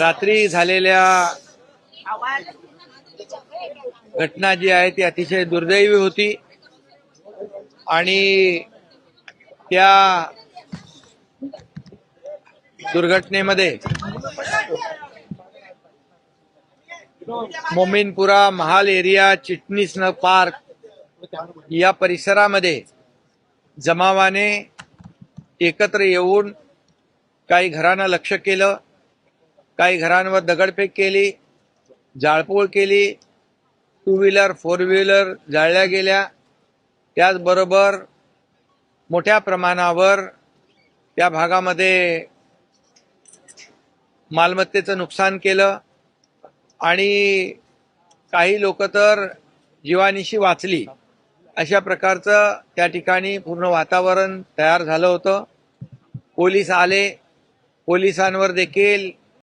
रात्री झालेल्या घटना जी आहे ती अतिशय दुर्दैवी होती. आणि त्या दुर्घटनेमध्ये मोमीनपुरा महाल एरिया चिटणीस पार्क या परिसरामध्ये जमावाने एकत्र येऊन काही घरांना लक्ष केलं. काही घरांवर दगडफेक केली जाळपोळ केली टू व्हीलर फोर व्हीलर जाळल्या गेल्या. त्याचबरोबर मोठ्या प्रमाणावर त्या भागामध्ये मालमत्तेचं नुकसान केलं आणि काही लोक तर जीवानिशी वाचली. अशा प्रकारचं त्या ठिकाणी पूर्ण वातावरण तयार झालं होतं. पोलीस आले. पोलिसांवर देखील